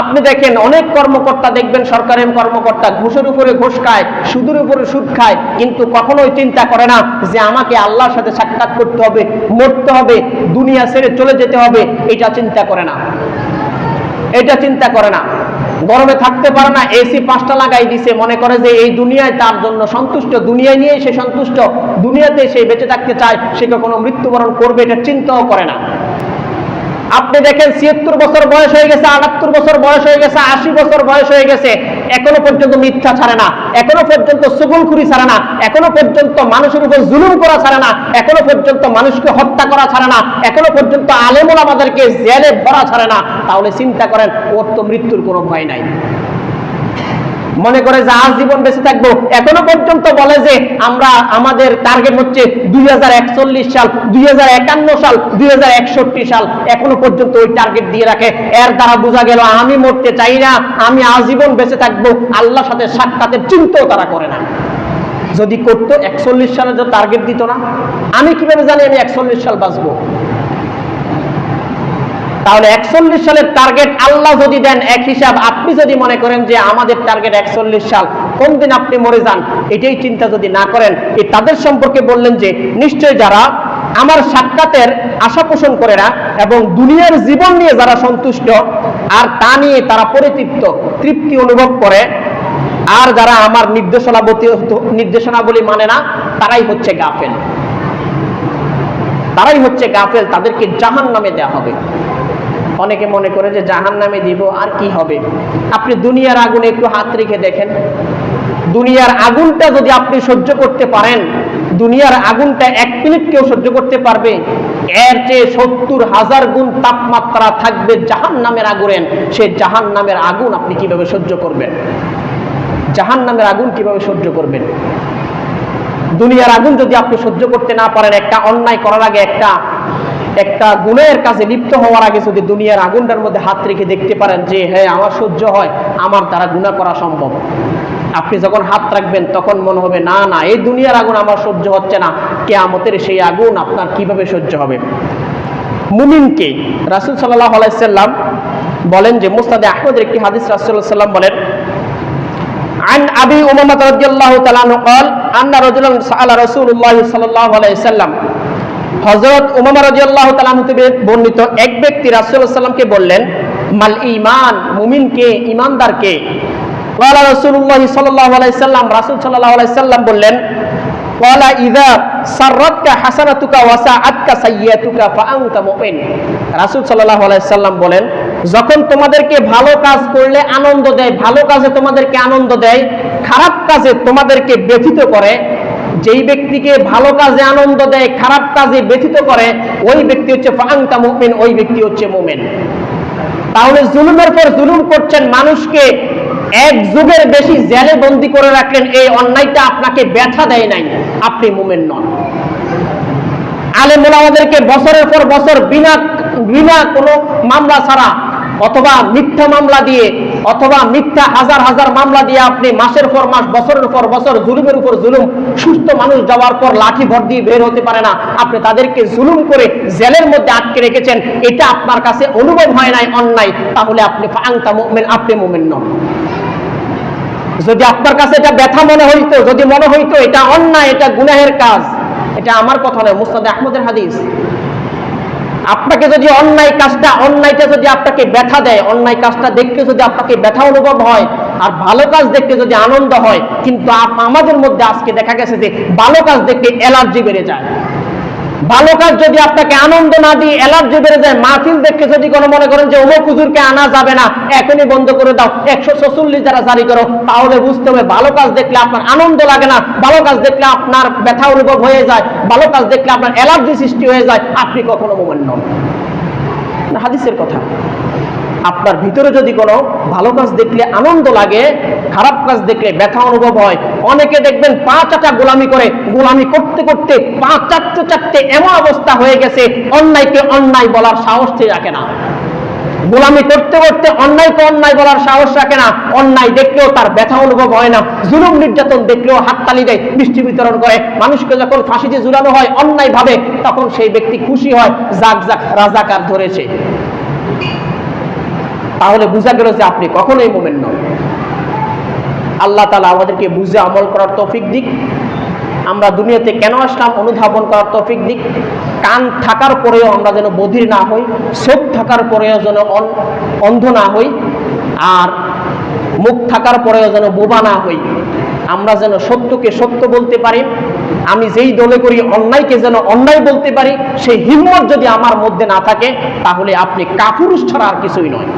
আপনি দেখেন অনেক কর্মকর্তা দেখবেন সরকারের কর্মকর্তা ঘুষের উপরে ঘুষ খায়, সুদের উপরে সুদ খায়, কিন্তু কখনোই চিন্তা করে না যে আমাকে আল্লাহর সাথে সাক্ষাৎ করতে হবে, মরতে হবে, দুনিয়া ছেড়ে চলে যেতে হবে, এটা চিন্তা করে না। এটা চিন্তা করে না। গরমে থাকতে পারে না এসি পাঁচটা লাগাই দিছে, মনে করে যে এই দুনিয়ায় তার জন্য সন্তুষ্ট, দুনিয়ায় নিয়ে সে সন্তুষ্ট, দুনিয়াতে সে বেঁচে থাকতে চায়, সে কখনো মৃত্যুবরণ করবে, এটা চিন্তাও করে না। আপনি দেখেন ছিয়াত্তর বছর বয়স হয়ে গেছে, আটাত্তর বছর বয়স হয়ে গেছে, আশি বছর বয়স হয়ে গেছে, এখনও পর্যন্ত মিথ্যা ছাড়ে না, এখনও পর্যন্ত সুগুলখুরি ছাড়ে না, এখনও পর্যন্ত মানুষের উপর জুলুম করা ছাড়ে না, এখনও পর্যন্ত মানুষকে হত্যা করা ছাড়ে না, এখনও পর্যন্ত আলেমুল আমাদেরকে জেলে ভরা ছাড়ে না, তাহলে চিন্তা করেন, ওর তো মৃত্যুর কোনো ভয় নাই। মনে করে যে আজ জীবন বেঁচে থাকব। এখনও পর্যন্ত বলে যে আমরা আমাদের টার্গেট হচ্ছে দুই হাজার একচল্লিশ সাল, দুই হাজার একান্ন সাল, দুই সাল। এখনও পর্যন্ত ওই টার্গেট দিয়ে রাখে। এর দ্বারা বোঝা গেল আমি মরতে চাই না, আমি আজীবন বেঁচে থাকব। আল্লাহর সাথে সাক্ষাতের চিন্তাও তারা করে না। যদি করতো একচল্লিশ সালে যে টার্গেট দিত না, আমি কীভাবে জানি আমি একচল্লিশ সাল বাঁচবো? তাহলে একচল্লিশ সালের টার্গেট আল্লাহ যদি দেন, এক হিসাব আপনি যদি মনে করেন যে আমাদের টার্গেট একচল্লিশ সাল, কোন দিন আপনি মরে যান? এটাই চিন্তা যদি না করেন এই তাদের সম্পর্কে বললেন যে, নিশ্চয় যারা আমার সাক্ষাতের আশা পোষণ করে না এবং দুনিয়ার জীবন নিয়ে যারা সন্তুষ্ট আর তা নিয়ে তারা পরিতৃপ্ত, তৃপ্তি অনুভব করে, আর যারা আমার নির্দেশনাবলী নির্দেশনাবলী মানে না, তারাই হচ্ছে গাফেল। তারাই হচ্ছে গাফেল, তাদেরকে জাহান নামে দেওয়া হবে। অনেকে মনে করে যে জাহান নামে দিব, আর কি হবে? আপনি দুনিয়ার আগুনে একটু হাত রেখে দেখেন। দুনিয়ার আগুনটা যদি আপনি সহ্য করতে পারেন, দুনিয়ার আগুনটা এক মিনিট কেউ সহ্য করতে পারবে। এর চেয়ে সত্তর হাজার গুণ তাপমাত্রা থাকবে জাহান নামের আগুন। সে জাহান নামের আগুন আপনি কীভাবে সহ্য করবেন? জাহান নামের আগুন কীভাবে সহ্য করবেন? দুনিয়ার আগুন যদি আপনি সহ্য করতে না পারেন, একটা অন্যায় করার আগে একটা একটা গুণের কাছে লিপ্ত হওয়ার আগে যদি দুনিয়ার আগুনটার মধ্যে হাত রেখে দেখতে পারেন যে হ্যাঁ আমার সহ্য হয় আমার দ্বারা গুণা করা সম্ভব আপনি যখন হাত রাখবেন তখন মনে হবে না না এই দুনিয়ার আগুন আমার সহ্য হচ্ছে না কেয়ামতের সেই আগুন আপনার কিভাবে সহ্য হবে মুমিনকে রাসুল সাল্লাহ আলাইসাল্লাম বলেন যে মুস্তাদে আহমদের একটি হাদিস রাসুল্লাহ সাল্লাম বলেন عن ابي امامه رضي الله تعالى عنه قال ان رجلا سال رسول الله صلى الله عليه وسلم হজরত উমামা রাজি আল্লাহ তালাহতে বর্ণিত এক ব্যক্তি রাসুল্লাহামকে বললেন, মাল ইমান মুমিনকে ইমানদারকে কলা রসুল্লাহ সাল্লাহ রাসুল সাল্লাহ আলাইসাল্লাম বললেন সাল্লাম বলেন, যখন তোমাদেরকে ভালো কাজ করলে আনন্দ দেয়, ভালো কাজে তোমাদেরকে আনন্দ দেয়, খারাপ কাজে তোমাদেরকে ব্যথিত করে যেই ব্যক্তিকে ভালো কাজে আনন্দ দেয়, খারাপ কাজে ব্যথিত করে, ওই ব্যক্তি হচ্ছে ফাংতা মুমিন, ওই ব্যক্তি হচ্ছে মুমিন। তাহলে জুলুমের পর জুলুম করছেন মানুষকে এক যুগের বেশি জেলে বন্দি করে রাখলেন, এই অন্যায়টা আপনাকে ব্যথা দেয় নাই, আপনি মুমেন নন। আলেমুল আমাদেরকে বছরের পর বছর বিনা বিনা কোনো মামলা ছাড়া অথবা মিথ্যা মামলা দিয়ে অথবা মিথ্যা হাজার হাজার মামলা দিয়ে আপনি মাসের পর মাস, বছরের পর বছর জুলুমের উপর জুলুম, সুস্থ মানুষ যাওয়ার পর লাঠি ভর দিয়ে বের হতে পারে না। আপনি তাদেরকে জুলুম করে জেলের মধ্যে আটকে রেখেছেন। এটা আপনার কাছে অনুভব হয় নাই, অন্যায়। তাহলে আপনি ফাংতা মোমেন, আপনি মোমেন নন। যদি আপনার কাছে এটা ব্যথা মনে হইতো, যদি মনে হইতো এটা অন্যায়, এটা গুনাহের কাজ, এটা আমার কথা নয়, মুস্তাদ আহমদের হাদিস। আপনাকে যদি অন্যায় কাজটা, অন্যায়টা যদি আপনাকে ব্যথা দেয়, অন্যায় কাজটা দেখতে যদি আপনাকে ব্যথা অনুভব হয়, আর ভালো কাজ দেখতে যদি আনন্দ হয়, কিন্তু আমাদের মধ্যে আজকে দেখা গেছে যে, ভালো কাজ দেখতে অ্যালার্জি বেড়ে যায়। ভালো কাজ যদি আপনাকে আনন্দ না দিয়ে অ্যালার্জি বেড়ে যায়, মাহফিল দেখে যদি কোনো মনে করেন যে অমুক হুজুরকে আনা যাবে না, এখনই বন্ধ করে দাও, একশো ছচল্লিশ যারা জারি করো, তাহলে বুঝতে হবে ভালো কাজ দেখলে আপনার আনন্দ লাগে না, ভালো কাজ দেখলে আপনার ব্যথা অনুভব হয়ে যায়, ভালো কাজ দেখলে আপনার অ্যালার্জি সৃষ্টি হয়ে যায়। আপনি কখনো মোমেন নন। হাদিসের কথা। আপনার ভিতরে যদি কোনো ভালো কাজ দেখলে আনন্দ লাগে খারাপ কাজ দেখলে ব্যথা অনুভব হয়। অনেকে দেখবেন পা চাটা গোলামি করে, গোলামি করতে করতে পা চাটতে চাটতে এমন অবস্থা হয়ে গেছে, অন্যায়কে অন্যায় বলার সাহস রাখে না। গোলামি করতে করতে অন্যায়কে অন্যায় বলার সাহস রাখে না, অন্যায় দেখলেও তার ব্যথা অনুভব হয় না, জুলুম নির্যাতন দেখলেও হাততালি দেয় মিষ্টি বিতরণ করে। মানুষকে যখন ফাঁসিতে ঝুলানো হয়, অন্যায় ভাবে, তখন সেই ব্যক্তি খুশি হয়, যাক যাক, রাজাকার ধরেছে। তাহলে বোঝা গেল যে আপনি কখনোই মোমেন নন। আল্লাহ তালা আমাদেরকে বুঝে আমল করার তৌফিক দিক। আমরা দুনিয়াতে কেন আসলাম, অনুধাবন করার তৌফিক দিক। কান থাকার পরেও আমরা যেন বধির না হই, চোখ থাকার পরেও যেন অন্ধ না হই, আর মুখ থাকার পরেও যেন বোবা না হই। আমরা যেন সত্যকে সত্য বলতে পারি, আমি যেই দলে করি, অন্যায়কে যেন অন্যায় বলতে পারি, সেই হিম্মত যদি আমার মধ্যে না থাকে, তাহলে আপনি কাপুরুষ ছাড়া আর কিছুই নয়।